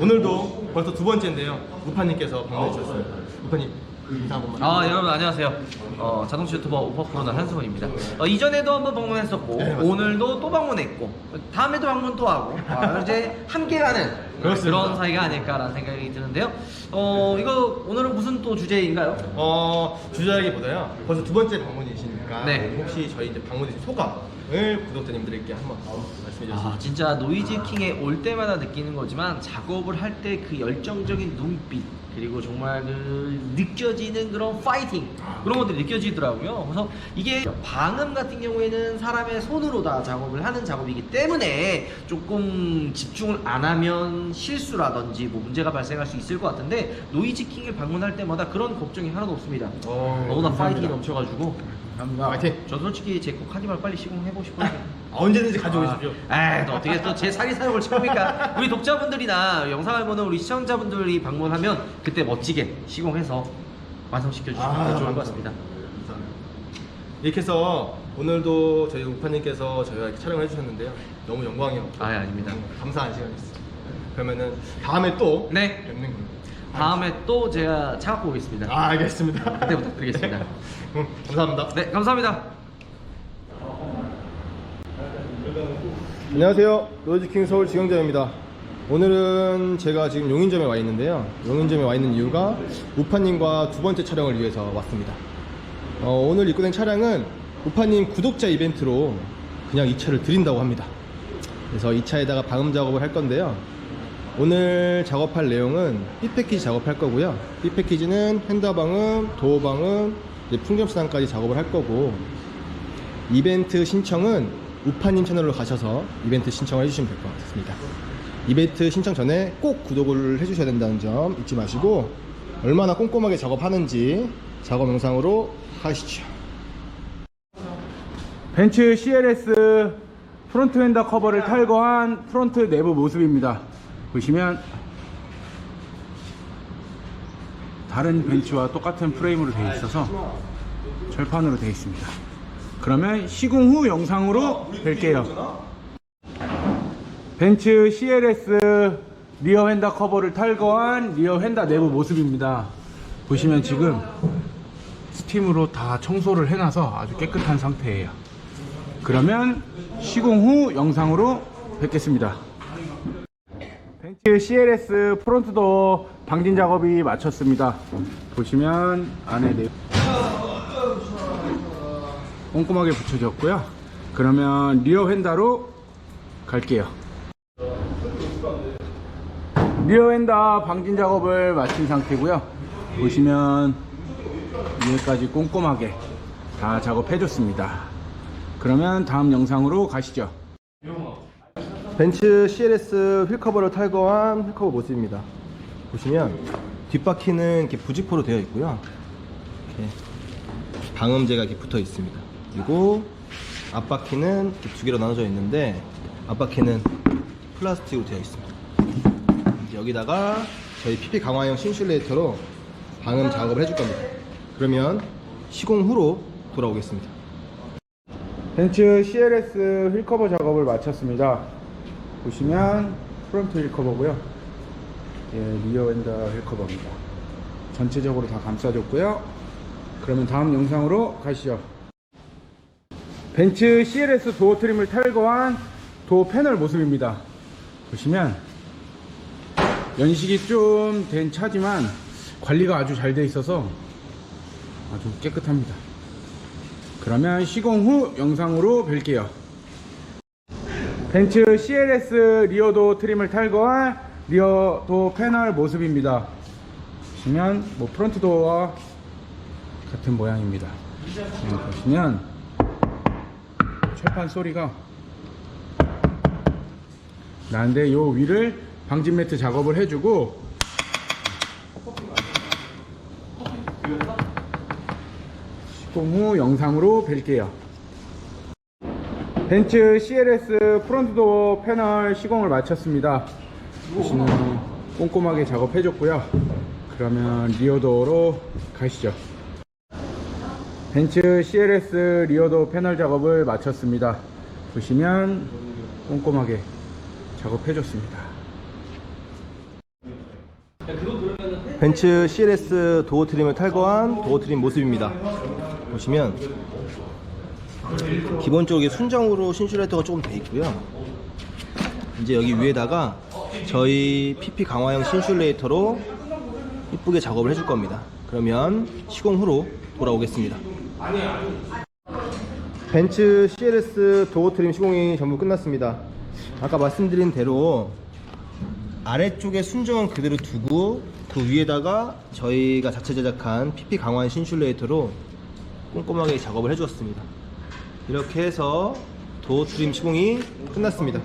오늘도 벌써 두 번째인데요. 우파님께서 방문해 주셨습니다. 우파님 인사 한 번만. 아 여러분 안녕하세요. 어, 자동차 유튜버 오퍼프로너 한승원입니다. 어, 이전에도 한번 방문했었고 네, 맞습니다. 오늘도 또 방문했고 다음에도 방문 또 하고 아, 이제 함께가는 그렇습니다. 그런 사이가 아닐까라는 생각이 드는데요. 어 이거 오늘은 무슨 또 주제인가요? 어 주저하기보다요. 벌써 두 번째 방문이시니까 네. 혹시 저희 이제 방문해 주신 소감 을 구독자님들께 한번 말씀해 주세요. 아 진짜 노이즈 킹에 올 때마다 느끼는 거지만 작업을 할 때 그 열정적인 눈빛 그리고 정말 그 느껴지는 그런 파이팅 그런 것들이 느껴지더라고요. 그래서 이게 방음 같은 경우에는 사람의 손으로 다 작업을 하는 작업이기 때문에 조금 집중을 안 하면 실수라든지 뭐 문제가 발생할 수 있을 것 같은데 노이즈 킹을 방문할 때마다 그런 걱정이 하나도 없습니다. 어, 너무나 감사합니다. 파이팅이 넘쳐가지고 감사합니다. 화이팅. 저 솔직히 제곡 하지 말고 빨리 시공해보고 싶어요. 아, 언제든지 가져오십시오. 아, 또 어떻게 또 제 사리 사욕을 채웁니까? 우리 독자분들이나 영상을 보는 우리 시청자분들이 방문하면 그때 멋지게 시공해서 완성시켜 주시면 아, 좋을 것 같습니다. 감사합니다. 이렇게 해서 오늘도 저희 우파님께서 저희와 이렇게 촬영을 해주셨는데요. 너무 영광이었고 아, 예, 아닙니다. 너무 감사한 시간이었어요. 그러면은 다음에 또 네. 뵙는. 다음에 또 제가 차 갖고 오겠습니다. 아, 알겠습니다. 그때 부탁드리겠습니다. 응, 감사합니다. 네, 감사합니다. 안녕하세요. 로지킹 서울 지경자입니다. 오늘은 제가 지금 용인점에 와 있는데요. 용인점에 와 있는 이유가 우파님과 두 번째 촬영을 위해서 왔습니다. 어, 오늘 입고된 차량은 우파님 구독자 이벤트로 그냥 이 차를 드린다고 합니다. 그래서 이 차에다가 방음 작업을 할 건데요. 오늘 작업할 내용은 B 패키지 작업할 거고요. B 패키지는 핸더 방음, 도어 방음, 이제 풍경 수단까지 작업을 할 거고 이벤트 신청은 우파님 채널로 가셔서 이벤트 신청을 해주시면 될 것 같습니다. 이벤트 신청 전에 꼭 구독을 해주셔야 된다는 점 잊지 마시고 얼마나 꼼꼼하게 작업하는지 작업 영상으로 가시죠. 벤츠 CLS 프론트 휀더 커버를 탈거한 프론트 내부 모습입니다. 보시면 다른 벤츠와 똑같은 프레임으로 되어 있어서 철판으로 되어 있습니다. 그러면 시공 후 영상으로 뵐게요. 벤츠 CLS 리어 휀더 커버를 탈거한 리어 휀더 내부 모습입니다. 보시면 지금 스팀으로 다 청소를 해놔서 아주 깨끗한 상태예요. 그러면 시공 후 영상으로 뵙겠습니다. 벤츠 CLS 프론트도 방진 작업이 마쳤습니다. 보시면 안에 내 꼼꼼하게 붙여졌고요. 그러면 리어 휀다로 갈게요. 리어 휀다 방진 작업을 마친 상태고요. 보시면 위에까지 꼼꼼하게 다 작업해 줬습니다. 그러면 다음 영상으로 가시죠. 벤츠 CLS 휠커버를 탈거한 휠커버 모습입니다. 보시면 뒷바퀴는 이렇게 부직포로 되어 있고요. 이렇게 방음제가 이렇게 붙어 있습니다. 그리고 앞바퀴는 이렇게 두 개로 나눠져 있는데 앞바퀴는 플라스틱으로 되어 있습니다. 여기다가 저희 PP 강화형 신슐레이터로 방음 작업을 해줄 겁니다. 그러면 시공 후로 돌아오겠습니다. 벤츠 CLS 휠커버 작업을 마쳤습니다. 보시면 프론트 휠커버고요. 예, 리어 엔더 휠커버입니다. 전체적으로 다 감싸줬고요. 그러면 다음 영상으로 가시죠. 벤츠 CLS 도어 트림을 탈거한 도어 패널 모습입니다. 보시면 연식이 좀 된 차지만 관리가 아주 잘 돼 있어서 아주 깨끗합니다. 그러면 시공 후 영상으로 뵐게요. 벤츠 CLS 리어도 트림을 탈거한 리어도 패널 모습입니다. 보시면 뭐 프론트 도어와 같은 모양입니다. 네, 보시면 철판 소리가 나는데 요 위를 방진 매트 작업을 해주고 시공 후 영상으로 뵐게요. 벤츠 CLS 프론트 도어 패널 시공을 마쳤습니다. 보시면 꼼꼼하게 작업해줬고요. 그러면 리어 도어로 가시죠. 벤츠 CLS 리어도어 패널 작업을 마쳤습니다. 보시면 꼼꼼하게 작업해줬습니다. 벤츠 CLS 도어 트림을 탈거한 도어 트림 모습입니다. 보시면 기본적으로 순정으로 신슐레이터가 조금 돼 있고요. 이제 여기 위에다가 저희 PP 강화형 신슐레이터로 이쁘게 작업을 해줄 겁니다. 그러면 시공 후로 돌아오겠습니다. 벤츠 CLS 도어 트림 시공이 전부 끝났습니다. 아까 말씀드린 대로 아래쪽에 순정은 그대로 두고 그 위에다가 저희가 자체 제작한 PP 강화한 신슐레이터로 꼼꼼하게 작업을 해주었습니다. 이렇게 해서 도어 트림 시공이 끝났습니다.